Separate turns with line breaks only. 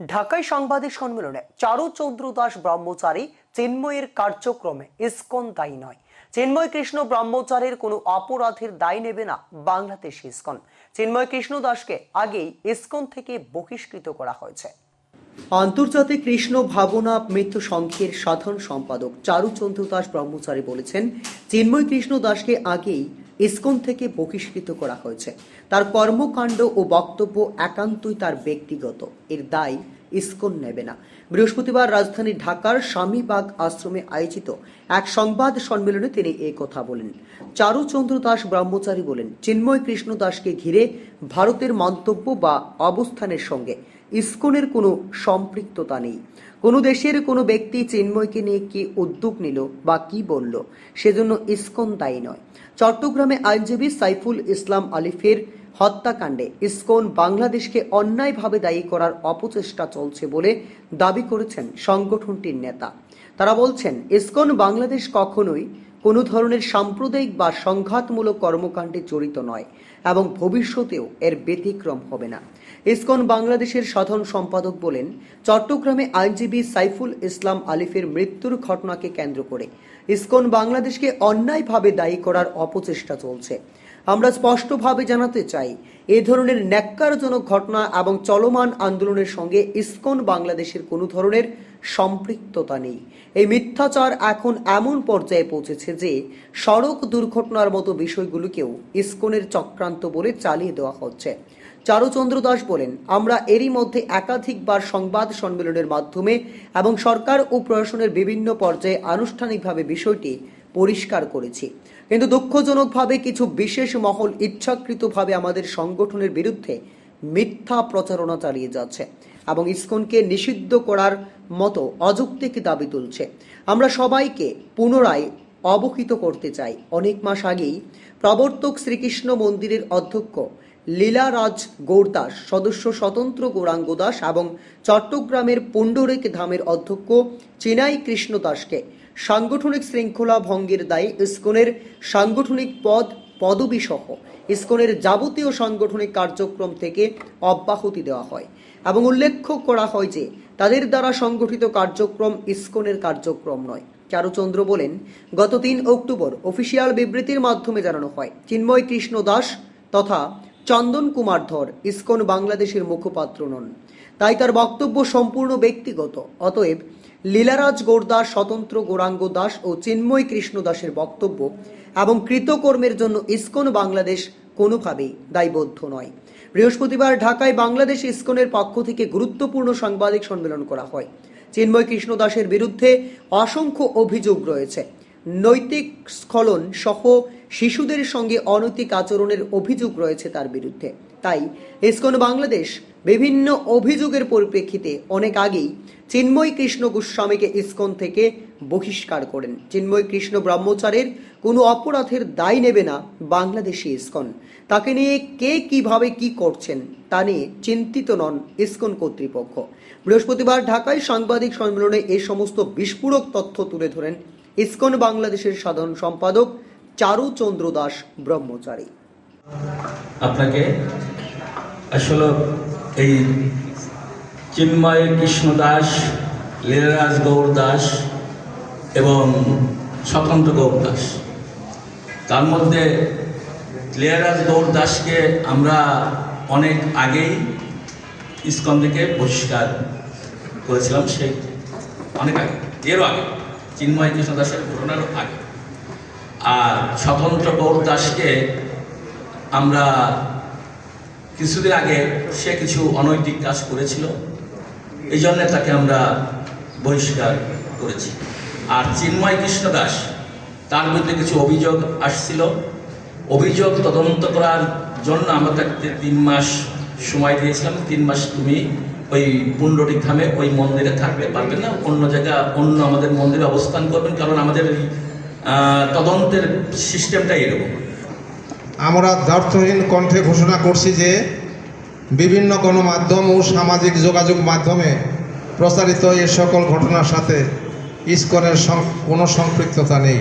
ঢাকায় সাংবাদিক সম্মেলনে চারু চন্দ্র দাস ব্রহ্মচারী চিন্ময়ের কার্যক্রমে ইসকন দায়ী নয়। চিন্ময় কৃষ্ণ ব্রহ্মচারীর কোনো অপরাধের দায় নেবে না বাংলাদেশ ইসকন। চিন্ময় কৃষ্ণ দাসকে আগেই ইসকন থেকে বহিষ্কৃত করা হয়েছে। আন্তর্জাতিক কৃষ্ণ ভাবনা মৃত্যু সংঘের সাধারণ সম্পাদক চারুচন্দ্র দাস ব্রহ্মচারী বলেছেন, চিন্ময় কৃষ্ণ দাসকে আগেই ইসকন থেকে বহিষ্কৃত করা হয়েছে। তার কর্মকাণ্ড ও বক্তব্য একান্তই তার ব্যক্তিগত। এর দায় ইসকন নেবে না। বৃহস্পতিবার রাজধানী ঢাকার স্বামীবাগ আশ্রমে আয়োজিত এক সংবাদ সম্মেলনে তিনি এ কথা বলেন। চারুচন্দ্র দাস ব্রহ্মচারী বলেন, চিন্ময় কৃষ্ণ দাসকে ঘিরে ভারতের মন্তব্য বা অবস্থানের সঙ্গে ইসকনের কোনো সম্পৃক্ততা নেই। কোনো দেশের কোনো ব্যক্তি চিন্ময়কে নিয়ে কি উদ্যোগ নিল বা কি বলল? সেজন্য ইসকন দায়ী নয়। চট্টগ্রামে আইনজীবী সাইফুল ইসলাম আলিফের হত্যাকাণ্ডে ইসকন বাংলাদেশকে অন্যায়ভাবে দায়ী করার অপচেষ্টা চলছে বলে দাবি করেছেন সংগঠনটির নেতা। তারা বলছেন, ইসকন বাংলাদেশ কখনোই কোনো ধরনের সাম্প্রদায়িক বা সংঘাতমূলক কর্মকাণ্ডে জড়িত নয় এবং ভবিষ্যতেও এর ব্যতিক্রম হবে না। ইসকন বাংলাদেশের সাধারণ সম্পাদক বলেন, চট্টগ্রামে আইনজীবী সাইফুল ইসলাম আলিফের মৃত্যুর ঘটনাকে কেন্দ্র করে ইসকন বাংলাদেশকে অন্যায়ভাবে দায়ী করার অপচেষ্টা চলছে। আমরা স্পষ্টভাবে জানাতে চাই, এ ধরনের ন্যাক্কারজনক ঘটনা এবং চলমান আন্দোলনের সঙ্গে ইসকন বাংলাদেশের কোনো ধরনের সম্পৃক্ততা নেই। এই মিথ্যাচার এখন এমন পর্যায়ে পৌঁছেছে যে, সড়ক দুর্ঘটনার মতো বিষয়গুলোকেও ইসকনের চক্রান্ত বলে চালিয়ে দেওয়া হচ্ছে। চারুচন্দ্র দাস বলেন, আমরা এরই মধ্যে একাধিকবার সংবাদ সম্মেলনের মাধ্যমে এবং সরকার ও প্রশাসনের বিভিন্ন পর্যায়ে আনুষ্ঠানিকভাবে বিষয়টি পরিষ্কার করেছি। কিন্তু দুঃখজনকভাবে কিছু বিশেষ মহল ইচ্ছাকৃতভাবে আমাদের সংগঠনের বিরুদ্ধে মিথ্যা প্রচারণা চালিয়ে যাচ্ছে এবং ইসকনকে নিষিদ্ধ করার মতো অযৌক্তিক দাবি তুলছে। আমরা সবাইকে পুনরায় অবহিত করতে চাই। অনেক মাস আগেই প্রবর্তক শ্রীকৃষ্ণ মন্দিরের অধ্যক্ষ লীলারাজ গৌরদাস, সদস্য স্বতন্ত্র গৌরাঙ্গ দাস এবং চট্টগ্রামের পুণ্ডরিক ধামের অধ্যক্ষ চিনাই কৃষ্ণ দাসকে সাংগঠনিক শৃঙ্খলা ভঙ্গের দায়ে ইসকনের সাংগঠনিক পদ পদবী সহ ইসকনের যাবতীয় সাংগঠনিক কার্যক্রম থেকে অব্যাহতি দেওয়া হয় এবং উল্লেখ করা হয় যে তাদের দ্বারা সংগঠিত কার্যক্রম ইসকনের কার্যক্রম নয়। চারুচন্দ্র বলেন, গত তিন অক্টোবর অফিসিয়াল বিবৃতির মাধ্যমে জানানো হয়, চিন্ময় কৃষ্ণ দাস তথা চন্দন কুমার ধর ইসকন বাংলাদেশের মুখপাত্র নন। তাই তার বক্তব্য সম্পূর্ণ ব্যক্তিগত, অতএব লীলারাজ গৌরদাস, স্বতন্ত্র গৌরাঙ্গ দাস ও চিন্ময় কৃষ্ণ দাসের বক্তব্য এবং কৃতকর্মের জন্য ইসকন বাংলাদেশ কোনোভাবেই দায়বদ্ধ নয়। বৃহস্পতিবার ঢাকায় বাংলাদেশ ইসকনের পক্ষ থেকে গুরুত্বপূর্ণ সাংবাদিক সম্মেলন করা হয়। চিন্ময় কৃষ্ণ দাসের বিরুদ্ধে অসংখ্য অভিযোগ রয়েছে। নৈতিক স্খলন সহ শিশুদের সঙ্গে অনৈতিক আচরণের অভিযোগ রয়েছে তার বিরুদ্ধে। তাই ইসকন বাংলাদেশ বিভিন্ন অভিযোগের পরিপ্রেক্ষিতে অনেক আগেই চিন্ময় কৃষ্ণ গোস্বামীকে ইসকন থেকে বহিষ্কার করেন। চিন্ময় কৃষ্ণ ব্রহ্মচারের কোনো অপরাধের দায় নেবে না বাংলাদেশি ইসকন। তাকে নিয়ে কে কীভাবে কি করছেন তা নিয়ে চিন্তিত নন ইসকন কর্তৃপক্ষ। বৃহস্পতিবার ঢাকায় সাংবাদিক সম্মেলনে এই সমস্ত বিস্ফোরক তথ্য তুলে ধরেন ইসকন বাংলাদেশের সাধারণ সম্পাদক চারুচন্দ্র দাস, ব্রহ্মচারী।
আপনাকে আসলে এই চিন্ময় কৃষ্ণ দাস, লীলারাজ গৌর দাস এবং স্বতন্ত্র গৌর দাস। তার মধ্যে লীলারাজ গৌর দাসকে আমরা অনেক আগেই ইস্কন থেকে বহিষ্কার করেছিলাম, সেই অনেক আগে, এরও আগে, চিন্ময় কৃষ্ণ দাসের ঘটনারও আগে। আর স্বতন্ত্র গৌর দাসকে আমরা কিছুদিন আগে সে কিছু অনৈতিক কাজ করেছিল। এই জন্য তাকে আমরা বহিষ্কার করেছি। আর চিন্ময় কৃষ্ণ দাস, তার বিরুদ্ধে কিছু অভিযোগ আসছিল। অভিযোগ তদন্ত করার জন্য আমরা তাকে তিন মাস সময় দিয়েছিলাম। তিন মাস তুমি ওই পুণ্ডরিক ধামে ওই মন্দিরে থাকতে পারবেন না? অন্য জায়গা, অন্য আমাদের মন্দিরে অবস্থান করবেন, কারণ আমাদের তদন্তের সিস্টেমটাই এরকম।
আমরা দ্বার্থহীন কণ্ঠে ঘোষণা করছি যে বিভিন্ন গণমাধ্যম ও সামাজিক যোগাযোগ মাধ্যমে প্রচারিত এ সকল ঘটনার সাথে ইস্কনের কোনো সম্পৃক্ততা নেই।